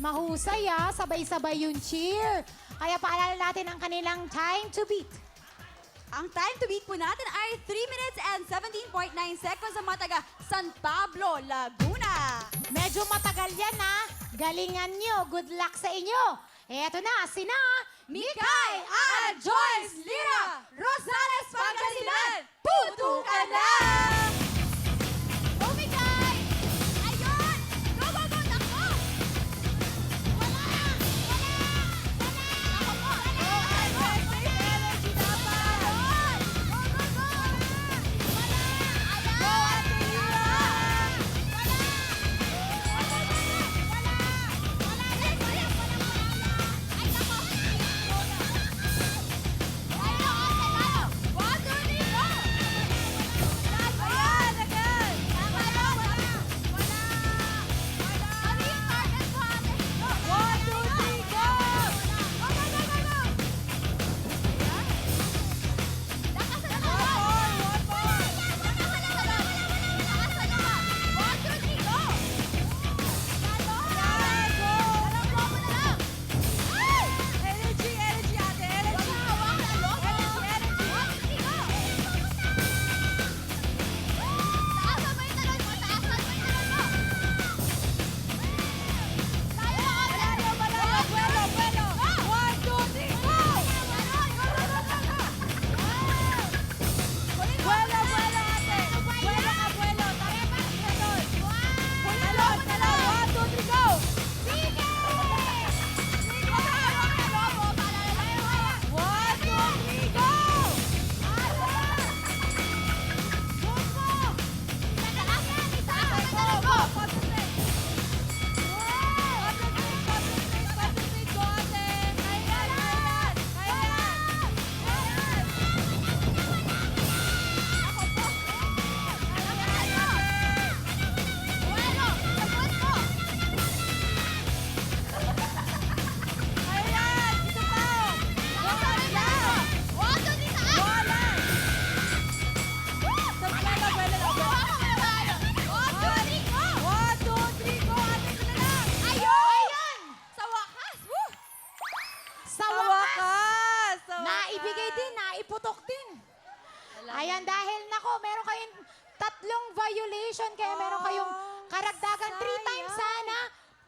Mahusay ah, sabay-sabay yung cheer. Kaya paalala natin ang kanilang time to beat. Ang time to beat po natin ay 3 minutes and 17.9 seconds sa mga taga San Pablo, Laguna. Medyo matagal yan ha. Galingan nyo. Good luck sa inyo. Eto na, sina Mikay at Sa wakas, Sa naibigay din, naiputok din. Ayan, dahil nako, meron kayong tatlong violation, kaya meron kayong karagdagan three times sana.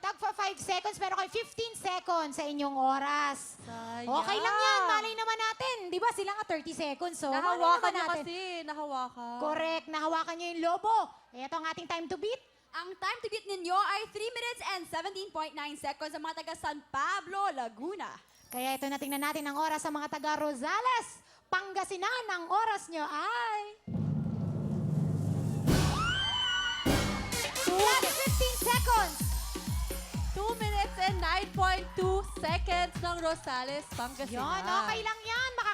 Tagpa 5 seconds, meron kayong 15 seconds sa inyong oras. Sayang. Okay lang yan, malay naman natin. Di ba sila nga 30 seconds, so malay Nahawakan naman niya natin. kasi. Nahawakan. Correct, nahawakan nyo yung lobo. Ito ang ating time to beat. Ang time to beat ninyo ay 3 minutes and 17.9 seconds sa mga taga San Pablo, Laguna. Kaya ito na tingnan natin ang oras sa mga taga Rosales. Pangasinan, ang oras nyo ay... Plus 15 seconds. 2 minutes and 9.2 seconds ng Rosales, Pangasinan. Yon, okay lang yan. Nakakatambag